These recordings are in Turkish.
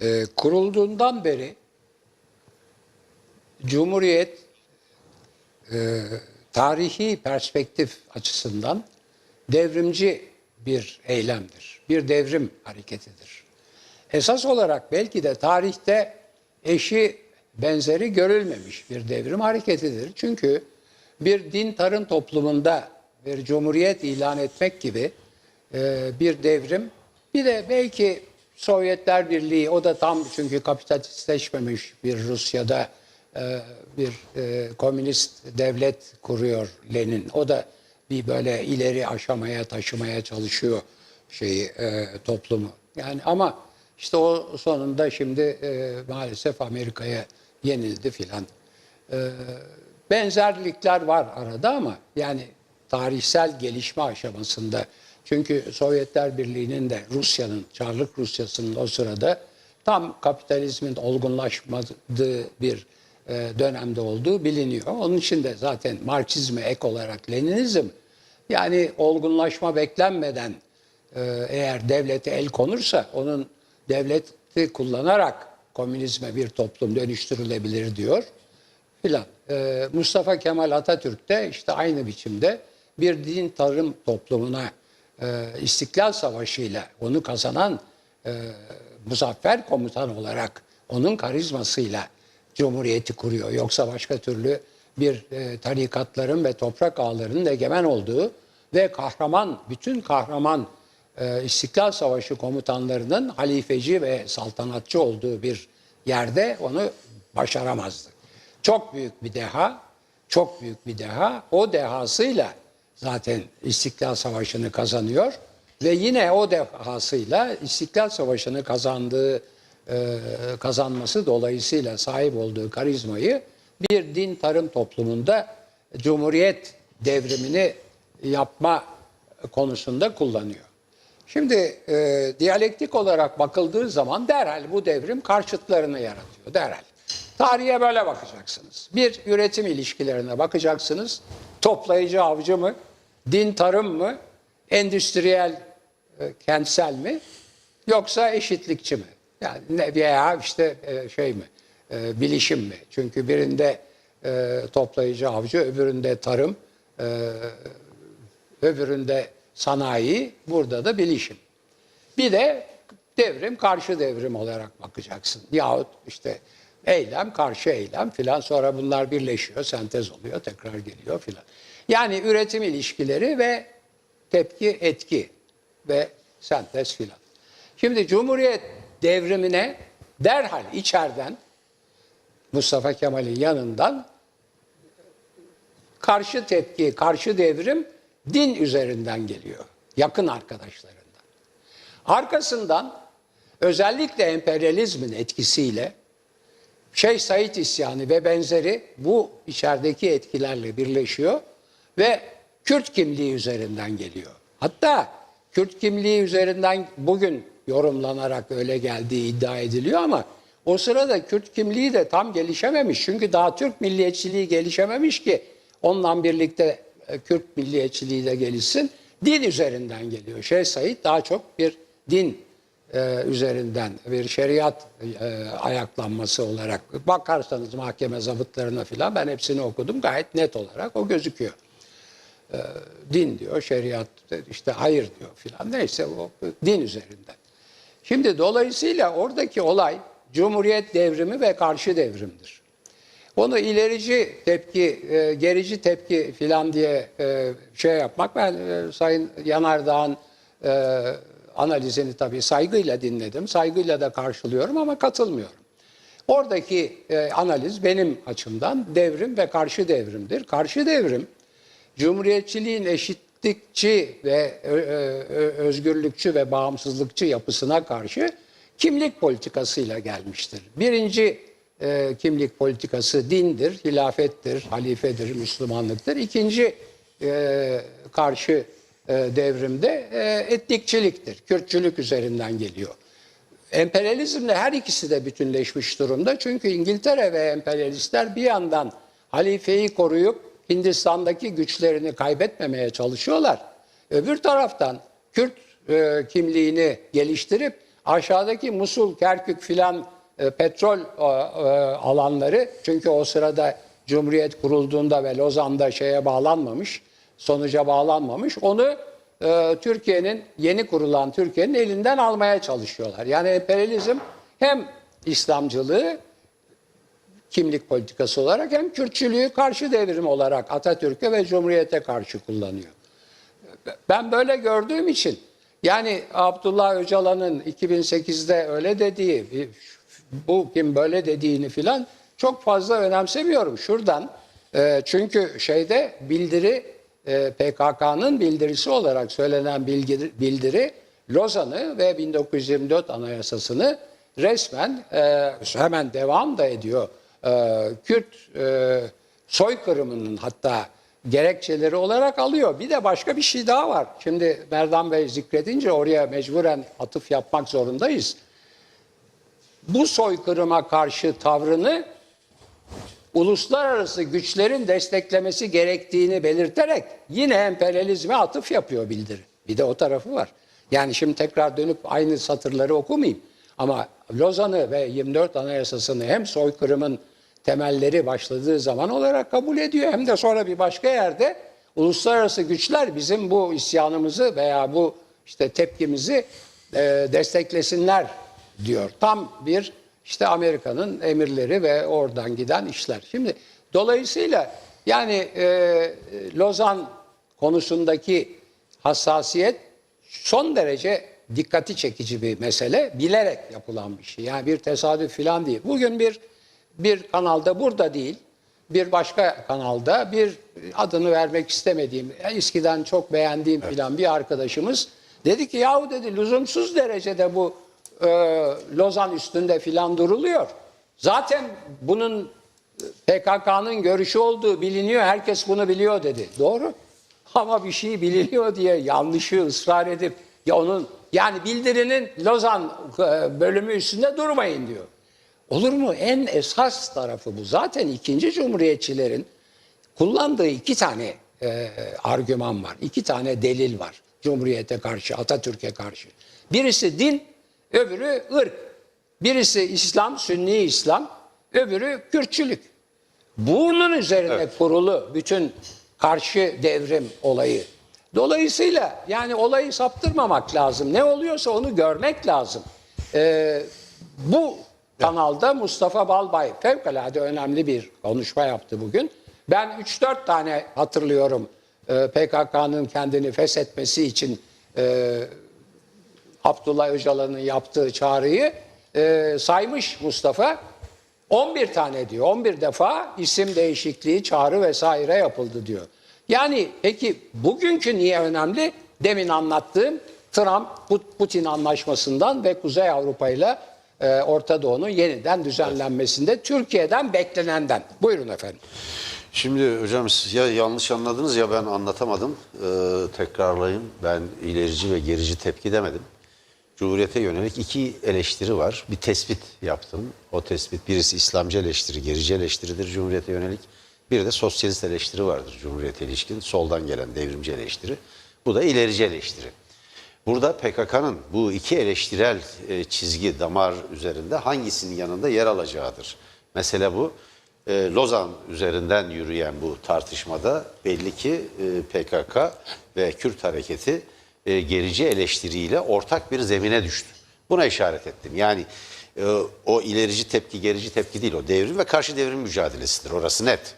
Ee, kurulduğundan beri Cumhuriyet e, tarihi perspektif açısından devrimci bir eylemdir. Bir devrim hareketidir. Esas olarak belki de tarihte eşi benzeri görülmemiş bir devrim hareketidir. Çünkü bir din tarım toplumunda bir cumhuriyet ilan etmek gibi e, bir devrim bir de belki Sovyetler Birliği o da tam çünkü kapitalistleşmemiş bir Rusya'da e, bir e, komünist devlet kuruyor Lenin. O da bir böyle ileri aşamaya taşımaya çalışıyor şeyi e, toplumu. Yani ama işte o sonunda şimdi e, maalesef Amerika'ya yenildi filan. E, benzerlikler var arada ama yani tarihsel gelişme aşamasında çünkü Sovyetler Birliği'nin de Rusya'nın, Çarlık Rusyası'nın o sırada tam kapitalizmin olgunlaşmadığı bir e, dönemde olduğu biliniyor. Onun için de zaten Marksizme ek olarak Leninizm yani olgunlaşma beklenmeden e, eğer devlete el konursa onun devleti kullanarak komünizme bir toplum dönüştürülebilir diyor filan. Ee, Mustafa Kemal Atatürk de işte aynı biçimde bir din tarım toplumuna e, İstiklal Savaşı ile onu kazanan e, muzaffer komutan olarak onun karizmasıyla Cumhuriyeti kuruyor. Yoksa başka türlü bir e, tarikatların ve toprak ağlarının egemen olduğu ve kahraman, bütün kahraman e, İstiklal Savaşı komutanlarının halifeci ve saltanatçı olduğu bir yerde onu başaramazdı. Çok büyük bir deha, çok büyük bir deha. O dehasıyla zaten İstiklal Savaşı'nı kazanıyor ve yine o dehasıyla İstiklal Savaşı'nı kazandığı e, kazanması dolayısıyla sahip olduğu karizmayı bir din tarım toplumunda Cumhuriyet devrimini yapma konusunda kullanıyor. Şimdi e, diyalektik olarak bakıldığı zaman derhal bu devrim karşıtlarını yaratıyor derhal. Tarihe böyle bakacaksınız. Bir üretim ilişkilerine bakacaksınız. Toplayıcı avcı mı? Din tarım mı? Endüstriyel e, kentsel mi? Yoksa eşitlikçi mi? Yani veya işte e, şey mi? E, bilişim mi? Çünkü birinde e, toplayıcı avcı, öbüründe tarım, öbüründe sanayi, burada da bilişim. Bir de devrim karşı devrim olarak bakacaksın. Yahut işte eylem karşı eylem filan sonra bunlar birleşiyor, sentez oluyor, tekrar geliyor filan. Yani üretim ilişkileri ve tepki etki ve sentez filan. Şimdi Cumhuriyet devrimine derhal içeriden Mustafa Kemal'in yanından karşı tepki, karşı devrim din üzerinden geliyor. Yakın arkadaşlarından. Arkasından özellikle emperyalizmin etkisiyle Şeyh Said isyanı ve benzeri bu içerideki etkilerle birleşiyor ve Kürt kimliği üzerinden geliyor. Hatta Kürt kimliği üzerinden bugün yorumlanarak öyle geldiği iddia ediliyor ama o sırada Kürt kimliği de tam gelişememiş. Çünkü daha Türk milliyetçiliği gelişememiş ki onunla birlikte e, Kürt milliyetçiliği de gelişsin. Din üzerinden geliyor. Şeyh Said daha çok bir din e, üzerinden bir şeriat e, ayaklanması olarak bakarsanız mahkeme zabıtlarına filan ben hepsini okudum gayet net olarak o gözüküyor. E, din diyor, şeriat işte hayır diyor filan neyse o din üzerinden. Şimdi dolayısıyla oradaki olay Cumhuriyet devrimi ve karşı devrimdir. Onu ilerici tepki, e, gerici tepki filan diye e, şey yapmak ben e, Sayın Yanardağ'ın analizini tabii saygıyla dinledim. Saygıyla da karşılıyorum ama katılmıyorum. Oradaki analiz benim açımdan devrim ve karşı devrimdir. Karşı devrim Cumhuriyetçiliğin eşitlikçi ve ö, ö, özgürlükçü ve bağımsızlıkçı yapısına karşı kimlik politikasıyla gelmiştir. Birinci e, kimlik politikası dindir, hilafettir, halifedir, Müslümanlıktır. İkinci e, karşı e, devrimde e, etnikçiliktir, Kürtçülük üzerinden geliyor. Emperyalizmle her ikisi de bütünleşmiş durumda. Çünkü İngiltere ve emperyalistler bir yandan halifeyi koruyup Hindistan'daki güçlerini kaybetmemeye çalışıyorlar. Öbür taraftan Kürt e, kimliğini geliştirip aşağıdaki Musul, Kerkük filan e, petrol e, e, alanları çünkü o sırada Cumhuriyet kurulduğunda ve Lozan'da şeye bağlanmamış, sonuca bağlanmamış. Onu e, Türkiye'nin yeni kurulan Türkiye'nin elinden almaya çalışıyorlar. Yani emperyalizm hem İslamcılığı kimlik politikası olarak hem Kürtçülüğü karşı devrim olarak Atatürk'e ve Cumhuriyet'e karşı kullanıyor. Ben böyle gördüğüm için yani Abdullah Öcalan'ın 2008'de öyle dediği, bu kim böyle dediğini filan çok fazla önemsemiyorum. Şuradan e, çünkü şeyde bildiri e, PKK'nın bildirisi olarak söylenen bildiri, bildiri Lozan'ı ve 1924 Anayasası'nı resmen e, hemen devam da ediyor. E, Kürt e, soykırımının hatta gerekçeleri olarak alıyor. Bir de başka bir şey daha var. Şimdi Merdan Bey zikredince oraya mecburen atıf yapmak zorundayız. Bu soykırıma karşı tavrını uluslararası güçlerin desteklemesi gerektiğini belirterek yine emperyalizme atıf yapıyor bildiri. Bir de o tarafı var. Yani şimdi tekrar dönüp aynı satırları okumayayım. Ama Lozan'ı ve 24 Anayasası'nı hem soykırımın temelleri başladığı zaman olarak kabul ediyor. Hem de sonra bir başka yerde uluslararası güçler bizim bu isyanımızı veya bu işte tepkimizi e, desteklesinler diyor. Tam bir işte Amerika'nın emirleri ve oradan giden işler. Şimdi dolayısıyla yani e, Lozan konusundaki hassasiyet son derece dikkati çekici bir mesele. Bilerek yapılan bir şey. Yani bir tesadüf falan değil. Bugün bir bir kanalda burada değil, bir başka kanalda bir adını vermek istemediğim, eskiden çok beğendiğim filan bir arkadaşımız dedi ki yahu dedi lüzumsuz derecede bu e, Lozan üstünde filan duruluyor. Zaten bunun PKK'nın görüşü olduğu biliniyor, herkes bunu biliyor dedi. Doğru. Ama bir şey biliniyor diye yanlışı ısrar edip ya onun yani bildirinin Lozan e, bölümü üstünde durmayın diyor. Olur mu? En esas tarafı bu. Zaten ikinci cumhuriyetçilerin kullandığı iki tane e, argüman var. iki tane delil var. Cumhuriyete karşı, Atatürk'e karşı. Birisi din, öbürü ırk. Birisi İslam, Sünni İslam, öbürü Kürtçülük. Bunun üzerine Evet. kurulu bütün karşı devrim olayı. Dolayısıyla yani olayı saptırmamak lazım. Ne oluyorsa onu görmek lazım. Ee, bu kanalda Mustafa Balbay fevkalade önemli bir konuşma yaptı bugün. Ben 3-4 tane hatırlıyorum e, PKK'nın kendini feshetmesi için e, Abdullah Öcalan'ın yaptığı çağrıyı e, saymış Mustafa. 11 tane diyor. 11 defa isim değişikliği, çağrı vesaire yapıldı diyor. Yani peki bugünkü niye önemli? Demin anlattığım Trump Putin anlaşmasından ve Kuzey Avrupa ile e, Orta Doğu'nun yeniden düzenlenmesinde Türkiye'den beklenenden. Buyurun efendim. Şimdi hocam siz ya yanlış anladınız ya ben anlatamadım. Ee, tekrarlayayım. Ben ilerici ve gerici tepki demedim. Cumhuriyete yönelik iki eleştiri var. Bir tespit yaptım. O tespit birisi İslamcı eleştiri, gerici eleştiridir Cumhuriyete yönelik. Bir de sosyalist eleştiri vardır Cumhuriyete ilişkin. Soldan gelen devrimci eleştiri. Bu da ilerici eleştiri. Burada PKK'nın bu iki eleştirel e, çizgi, damar üzerinde hangisinin yanında yer alacağıdır. Mesele bu. E, Lozan üzerinden yürüyen bu tartışmada belli ki e, PKK ve Kürt hareketi gerici eleştiriyle ortak bir zemine düştü. Buna işaret ettim. Yani o ilerici tepki, gerici tepki değil. O devrim ve karşı devrim mücadelesidir. Orası net.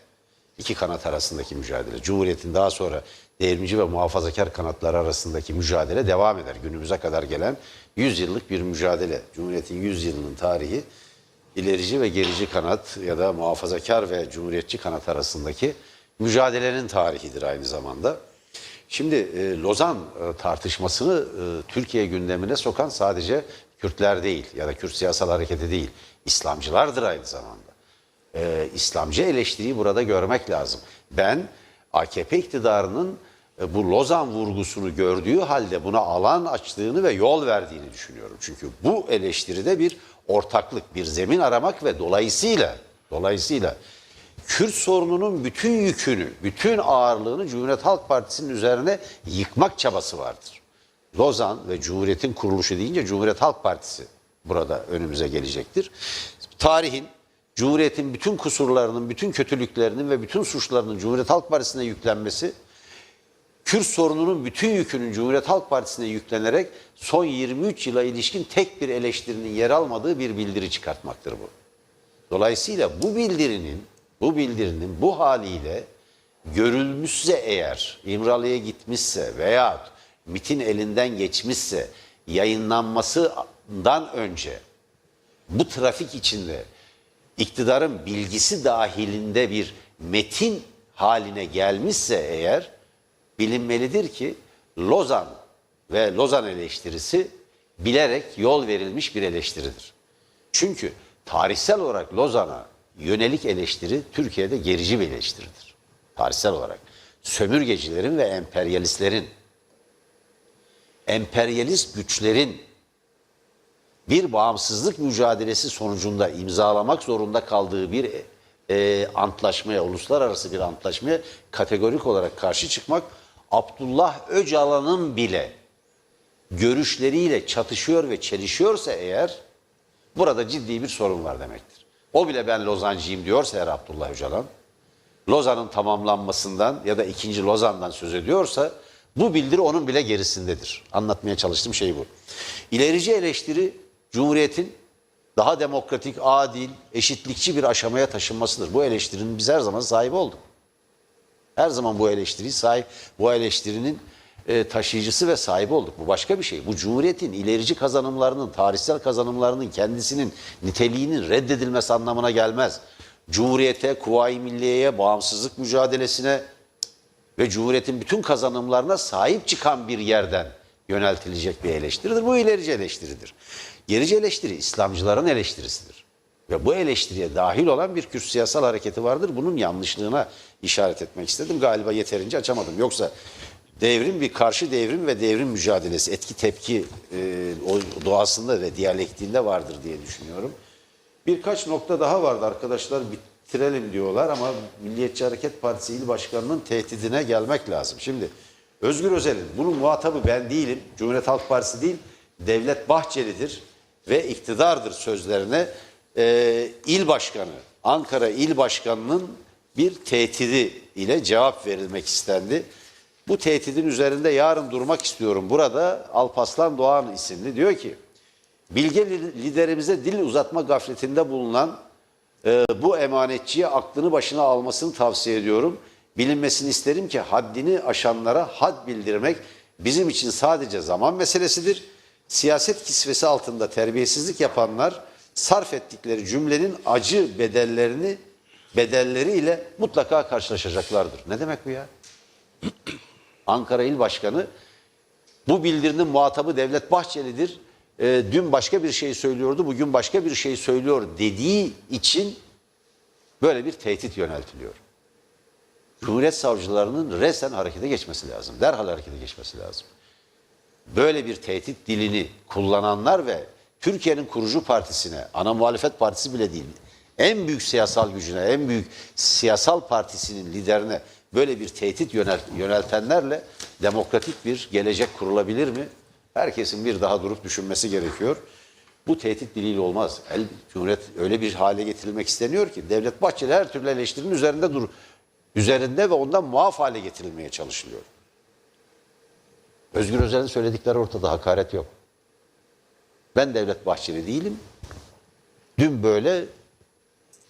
İki kanat arasındaki mücadele. Cumhuriyetin daha sonra devrimci ve muhafazakar kanatları arasındaki mücadele devam eder. Günümüze kadar gelen 100 yıllık bir mücadele. Cumhuriyetin 100 yılının tarihi ilerici ve gerici kanat ya da muhafazakar ve cumhuriyetçi kanat arasındaki mücadelenin tarihidir aynı zamanda. Şimdi e, Lozan e, tartışmasını e, Türkiye gündemine sokan sadece Kürtler değil ya da Kürt siyasal hareketi değil, İslamcılardır aynı zamanda. E, İslamcı eleştiriyi burada görmek lazım. Ben AKP iktidarının e, bu Lozan vurgusunu gördüğü halde buna alan açtığını ve yol verdiğini düşünüyorum. Çünkü bu eleştiride bir ortaklık, bir zemin aramak ve dolayısıyla dolayısıyla Kürt sorununun bütün yükünü, bütün ağırlığını Cumhuriyet Halk Partisi'nin üzerine yıkmak çabası vardır. Lozan ve Cumhuriyet'in kuruluşu deyince Cumhuriyet Halk Partisi burada önümüze gelecektir. Tarihin Cumhuriyet'in bütün kusurlarının, bütün kötülüklerinin ve bütün suçlarının Cumhuriyet Halk Partisi'ne yüklenmesi Kürt sorununun bütün yükünün Cumhuriyet Halk Partisi'ne yüklenerek son 23 yıla ilişkin tek bir eleştirinin yer almadığı bir bildiri çıkartmaktır bu. Dolayısıyla bu bildirinin bu bildirinin bu haliyle görülmüşse eğer İmralı'ya gitmişse veya MIT'in elinden geçmişse yayınlanmasından önce bu trafik içinde iktidarın bilgisi dahilinde bir metin haline gelmişse eğer bilinmelidir ki Lozan ve Lozan eleştirisi bilerek yol verilmiş bir eleştiridir. Çünkü tarihsel olarak Lozan'a yönelik eleştiri Türkiye'de gerici bir eleştiridir. Tarihsel olarak. Sömürgecilerin ve emperyalistlerin, emperyalist güçlerin bir bağımsızlık mücadelesi sonucunda imzalamak zorunda kaldığı bir e, antlaşmaya, uluslararası bir antlaşmaya kategorik olarak karşı çıkmak Abdullah Öcalan'ın bile görüşleriyle çatışıyor ve çelişiyorsa eğer burada ciddi bir sorun var demektir. O bile ben Lozancıyım diyorsa eğer Abdullah Öcalan, Lozan'ın tamamlanmasından ya da ikinci Lozan'dan söz ediyorsa bu bildiri onun bile gerisindedir. Anlatmaya çalıştığım şey bu. İlerici eleştiri Cumhuriyet'in daha demokratik, adil, eşitlikçi bir aşamaya taşınmasıdır. Bu eleştirinin biz her zaman sahibi olduk. Her zaman bu eleştiri sahip, bu eleştirinin e, taşıyıcısı ve sahibi olduk. Bu başka bir şey. Bu Cumhuriyet'in ilerici kazanımlarının, tarihsel kazanımlarının kendisinin niteliğinin reddedilmesi anlamına gelmez. Cumhuriyete, Kuvayi Milliye'ye, bağımsızlık mücadelesine ve Cumhuriyet'in bütün kazanımlarına sahip çıkan bir yerden yöneltilecek bir eleştiridir. Bu ilerici eleştiridir. Gerici eleştiri İslamcıların eleştirisidir. Ve bu eleştiriye dahil olan bir Kürt siyasal hareketi vardır. Bunun yanlışlığına işaret etmek istedim. Galiba yeterince açamadım. Yoksa devrim bir karşı devrim ve devrim mücadelesi, etki tepki e, doğasında ve diyalektiğinde vardır diye düşünüyorum. Birkaç nokta daha vardı arkadaşlar bitirelim diyorlar ama Milliyetçi Hareket Partisi İl Başkanı'nın tehdidine gelmek lazım. Şimdi Özgür Özel'in bunun muhatabı ben değilim, Cumhuriyet Halk Partisi değil, Devlet Bahçeli'dir ve iktidardır sözlerine e, il başkanı, Ankara İl Başkanı'nın bir tehdidi ile cevap verilmek istendi. Bu tehdidin üzerinde yarın durmak istiyorum. Burada Alpaslan Doğan isimli diyor ki, bilge li- liderimize dil uzatma gafletinde bulunan e, bu emanetçiye aklını başına almasını tavsiye ediyorum. Bilinmesini isterim ki haddini aşanlara had bildirmek bizim için sadece zaman meselesidir. Siyaset kisvesi altında terbiyesizlik yapanlar sarf ettikleri cümlenin acı bedellerini bedelleriyle mutlaka karşılaşacaklardır. Ne demek bu ya? Ankara İl Başkanı bu bildirinin muhatabı Devlet Bahçeli'dir. Ee, dün başka bir şey söylüyordu, bugün başka bir şey söylüyor dediği için böyle bir tehdit yöneltiliyor. Cumhuriyet savcılarının resen harekete geçmesi lazım. Derhal harekete geçmesi lazım. Böyle bir tehdit dilini kullananlar ve Türkiye'nin kurucu partisine, ana muhalefet partisi bile değil, en büyük siyasal gücüne, en büyük siyasal partisinin liderine böyle bir tehdit yönel, yöneltenlerle demokratik bir gelecek kurulabilir mi? Herkesin bir daha durup düşünmesi gerekiyor. Bu tehdit diliyle olmaz. El, Cumhuriyet öyle bir hale getirilmek isteniyor ki Devlet Bahçeli her türlü eleştirinin üzerinde dur üzerinde ve ondan muaf hale getirilmeye çalışılıyor. Özgür Özel'in söyledikleri ortada hakaret yok. Ben Devlet Bahçeli değilim. Dün böyle,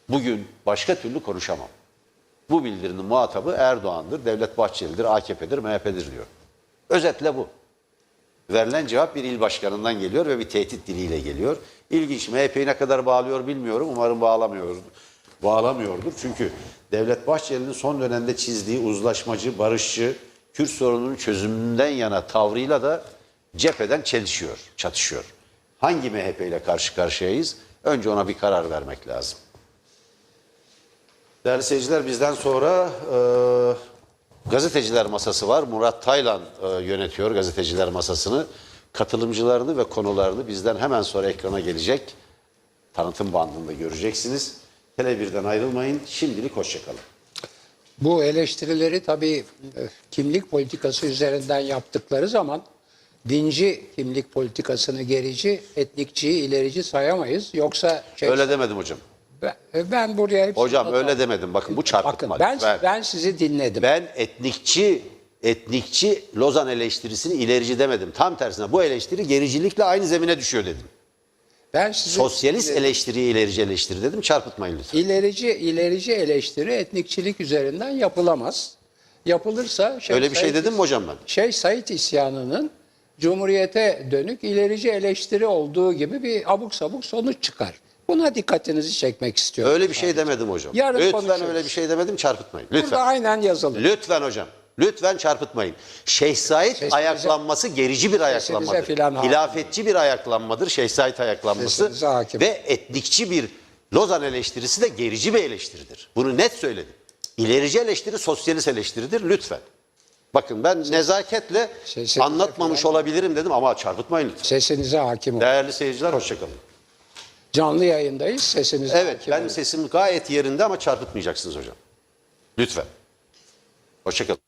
bugün başka türlü konuşamam. Bu bildirinin muhatabı Erdoğan'dır, Devlet Bahçeli'dir, AKP'dir, MHP'dir diyor. Özetle bu. Verilen cevap bir il başkanından geliyor ve bir tehdit diliyle geliyor. İlginç. MHP'yi ne kadar bağlıyor bilmiyorum. Umarım bağlamıyor. Bağlamıyordur. Çünkü Devlet Bahçeli'nin son dönemde çizdiği uzlaşmacı, barışçı, Kürt sorununun çözümünden yana tavrıyla da cepheden çelişiyor, çatışıyor. Hangi MHP ile karşı karşıyayız? Önce ona bir karar vermek lazım. Değerli seyirciler bizden sonra e, gazeteciler masası var. Murat Taylan e, yönetiyor gazeteciler masasını. Katılımcılarını ve konularını bizden hemen sonra ekrana gelecek. Tanıtım bandında göreceksiniz. Tele 1'den ayrılmayın. Şimdilik hoşçakalın. Bu eleştirileri tabii e, kimlik politikası üzerinden yaptıkları zaman dinci kimlik politikasını gerici, etnikçiyi ilerici sayamayız. Yoksa şey, Öyle demedim hocam. ben, ben buraya hepsini Hocam öyle demedim. Bakın bu Bakın çarpıtma. ben, lütfen. ben sizi dinledim. Ben etnikçi etnikçi Lozan eleştirisini ilerici demedim. Tam tersine bu eleştiri gericilikle aynı zemine düşüyor dedim. Ben sizi Sosyalist dinledim. eleştiriyi ilerici eleştiri dedim. Çarpıtmayın lütfen. İlerici ilerici eleştiri etnikçilik üzerinden yapılamaz. Yapılırsa Şeyh Öyle bir şey dedim mi hocam ben? Şeyh Said isyanının Cumhuriyete dönük ilerici eleştiri olduğu gibi bir abuk sabuk sonuç çıkar. Buna dikkatinizi çekmek istiyorum. Öyle bir şey demedim hocam. Yarın Lütfen konuşuruz. öyle bir şey demedim çarpıtmayın. Burada Lütfen. aynen yazılı. Lütfen hocam. Lütfen çarpıtmayın. Şeyh Said Sesinize- ayaklanması gerici bir ayaklanmadır. Hilafetçi bir ayaklanmadır Şeyh Said ayaklanması. Ve etnikçi bir Lozan eleştirisi de gerici bir eleştiridir. Bunu net söyledim. İlerici eleştiri sosyalist eleştiridir lütfen. Bakın ben nezaketle Sesinize anlatmamış filan- olabilirim dedim ama çarpıtmayın lütfen. Sesinize hakim olun. Değerli seyirciler hoşçakalın. Canlı yayındayız. Sesinize Evet hakim benim olun. sesim gayet yerinde ama çarpıtmayacaksınız hocam. Lütfen. Hoşçakalın.